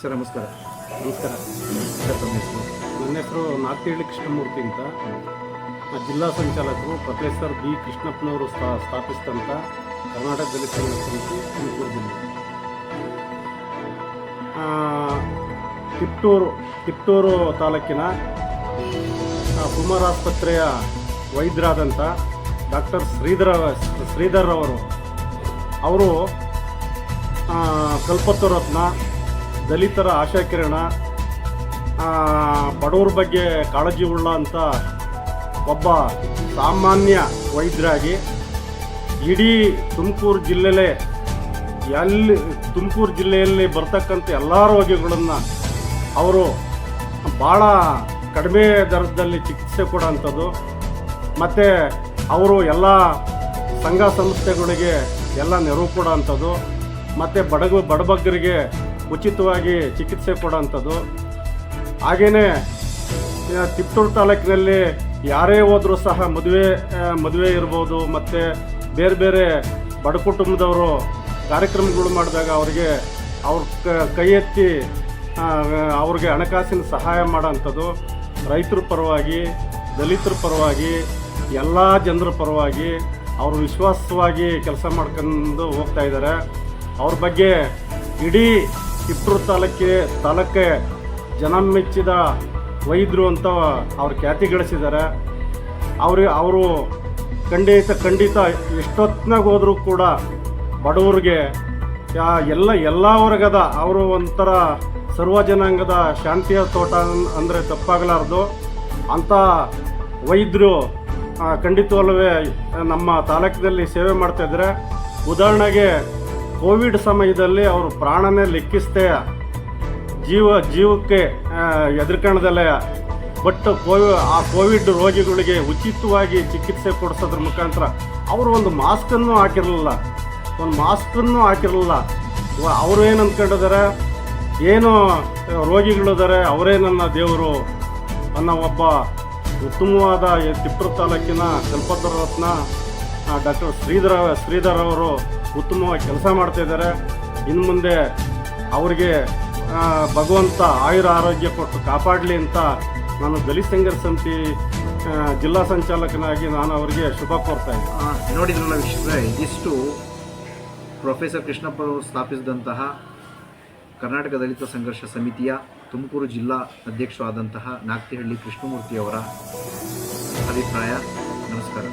Sir, ನಮಸ್ಕಾರ. ನಮಸ್ಕಾರ. Sir, ತಮ್ಮ ನನ್ನ ಹೆಸರು ನಾಗ್ತಿಹಳ್ಳಿ ಕೃಷ್ಣಮೂರ್ತಿ ಅಂತ. ಜಿಲ್ಲಾ ಸಂಚಾಲಕರು ಪ್ರೊಫೆಸರ್ ಬಿ. ಕೃಷ್ಣಪ್ಪನವರು ಸ್ಥಾ ಸ್ಥಾಪಿಸಿದಂಥ ಕರ್ನಾಟಕ ದಲಿತ ಸಮಿತಿ ತುಮಕೂರು ಜಿಲ್ಲೆ. ತಿಪ್ಟೂರು ತಿಪ್ಟೂರು ತಾಲೂಕಿನ ಕುಮಾರ್ ಆಸ್ಪತ್ರೆಯ ವೈದ್ಯರಾದಂಥ ಡಾಕ್ಟರ್ ಶ್ರೀಧರ, ಶ್ರೀಧರ್ ಅವರು ಅವರು ರತ್ನ ದಲಿತರ ಆಶಾಕಿರಣ ಬಡವರ ಬಗ್ಗೆ ಕಾಳಜಿ ಉಳ್ಳ ಅಂತ ಒಬ್ಬ ಸಾಮಾನ್ಯ ವೈದ್ಯರಾಗಿ ಇಡೀ ತುಮಕೂರು ಜಿಲ್ಲೆಲೇ ಎಲ್ಲಿ, ತುಮಕೂರು ಜಿಲ್ಲೆಯಲ್ಲಿ ಬರ್ತಕ್ಕಂಥ ಎಲ್ಲ ರೋಗಿಗಳನ್ನು ಅವರು ಭಾಳ ಕಡಿಮೆ ದರದಲ್ಲಿ ಚಿಕಿತ್ಸೆ ಕೊಡೋಂಥದ್ದು. ಮತ್ತು ಅವರು ಎಲ್ಲ ಸಂಘ ಸಂಸ್ಥೆಗಳಿಗೆ ಎಲ್ಲ ನೆರವು ಕೊಡೋಂಥದ್ದು. ಮತ್ತು ಬಡಗು, ಬಡಬಗ್ಗರಿಗೆ ಉಚಿತವಾಗಿ ಚಿಕಿತ್ಸೆ ಕೊಡೋಂಥದ್ದು. ಹಾಗೆಯೇ ತಿಪ್ಟೂರು ತಾಲೂಕಿನಲ್ಲಿ ಯಾರೇ ಹೋದರೂ ಸಹ ಮದುವೆ ಮದುವೆ ಇರ್ಬೋದು, ಮತ್ತು ಬೇರೆ ಬೇರೆ ಬಡ ಕುಟುಂಬದವರು ಕಾರ್ಯಕ್ರಮಗಳು ಮಾಡಿದಾಗ ಅವರಿಗೆ ಅವ್ರ ಕೈ ಎತ್ತಿ ಅವ್ರಿಗೆ ಹಣಕಾಸಿನ ಸಹಾಯ ಮಾಡೋಂಥದ್ದು. ರೈತರ ಪರವಾಗಿ, ದಲಿತರ ಪರವಾಗಿ, ಎಲ್ಲ ಜನರ ಪರವಾಗಿ ಅವರು ವಿಶ್ವಾಸವಾಗಿ ಕೆಲಸ ಮಾಡ್ಕೊಂಡು ಹೋಗ್ತಾ ಇದ್ದಾರೆ. ಅವ್ರ ಬಗ್ಗೆ ಇಡೀ ತಿಪ್ಟೂರು ತಾಲೂಕಿಗೆ ತಾಲೂಕೆ ಜನ ಮೆಚ್ಚಿದ ವೈದ್ಯರು ಅಂತ ಅವ್ರ ಖ್ಯಾತಿ ಗಳಿಸಿದ್ದಾರೆ. ಅವರು ಅವರು ಖಂಡಿತ ಖಂಡಿತ ಎಷ್ಟೊತ್ತಿನಾಗ ಹೋದರೂ ಕೂಡ ಬಡವರಿಗೆ ಎಲ್ಲ ಎಲ್ಲ ವರ್ಗದ ಅವರು ಒಂಥರ ಸರ್ವ ಜನಾಂಗದ ಶಾಂತಿಯ ತೋಟ ಅಂದರೆ ತಪ್ಪಾಗಲಾರ್ದು. ಅಂಥ ವೈದ್ಯರು ಖಂಡಿತವಲ್ಲವೇ ನಮ್ಮ ತಾಲೂಕಿನಲ್ಲಿ ಸೇವೆ ಮಾಡ್ತಾಯಿದ್ರೆ ಉದಾಹರಣೆಗೆ ಕೋವಿಡ್ ಸಮಯದಲ್ಲಿ ಅವರು ಪ್ರಾಣನೇ ಲೆಕ್ಕಿಸ್ತೇ ಜೀವ, ಜೀವಕ್ಕೆ ಎದುರ್ಕಣದಲ್ಲೇ. ಬಟ್ ಕೋವಿ, ಆ ಕೋವಿಡ್ ರೋಗಿಗಳಿಗೆ ಉಚಿತವಾಗಿ ಚಿಕಿತ್ಸೆ ಕೊಡಿಸೋದ್ರ ಮುಖಾಂತರ ಅವರು ಒಂದು ಮಾಸ್ಕನ್ನು ಹಾಕಿರಲಿಲ್ಲ. ಒಂದು ಮಾಸ್ಕನ್ನು ಹಾಕಿರಲಿಲ್ಲ. ಅವರು ಏನು ಅಂದ್ಕೊಂಡಿದ್ದಾರೆ ಏನು ರೋಗಿಗಳಿದ್ದಾರೆ ಅವರೇ ನನ್ನ ದೇವರು ಅನ್ನೋ ಒಬ್ಬ ಉತ್ತಮವಾದ ತಿಪ್ಪರು ತಾಲೂಕಿನ ಕಲ್ಪತರ ರತ್ನ ಡಾಕ್ಟರ್ ಶ್ರೀಧರ, ಶ್ರೀಧರ್ ಅವರು ಉತ್ತಮವಾಗಿ ಕೆಲಸ ಮಾಡ್ತಾ ಇದ್ದಾರೆ. ಇನ್ನು ಮುಂದೆ ಅವರಿಗೆ ಭಗವಂತ ಆಯುರ ಆರೋಗ್ಯ ಕೊಟ್ಟು ಕಾಪಾಡಲಿ ಅಂತ ನಾನು ದಲಿತ ಸಂಘರ್ಷ ಸಮಿತಿ ಜಿಲ್ಲಾ ಸಂಚಾಲಕನಾಗಿ ನಾನು ಅವರಿಗೆ ಶುಭ ಕೋರ್ತಾ ಇದ್ದೀನಿ. ನೋಡಿ ನನ್ನ ವಿಷಯ ಇದಿಷ್ಟು ಪ್ರೊಫೆಸರ್ ಕೃಷ್ಣಪ್ಪ ಅವರು ಸ್ಥಾಪಿಸಿದಂತಹ ಕರ್ನಾಟಕ ದಲಿತ ಸಂಘರ್ಷ ಸಮಿತಿಯ ತುಮಕೂರು ಜಿಲ್ಲಾ ಅಧ್ಯಕ್ಷರಾದಂತಹ ಕೃಷ್ಣಮೂರ್ತಿ ಕೃಷ್ಣಮೂರ್ತಿಯವರ ಅಭಿಪ್ರಾಯ. ನಮಸ್ಕಾರ.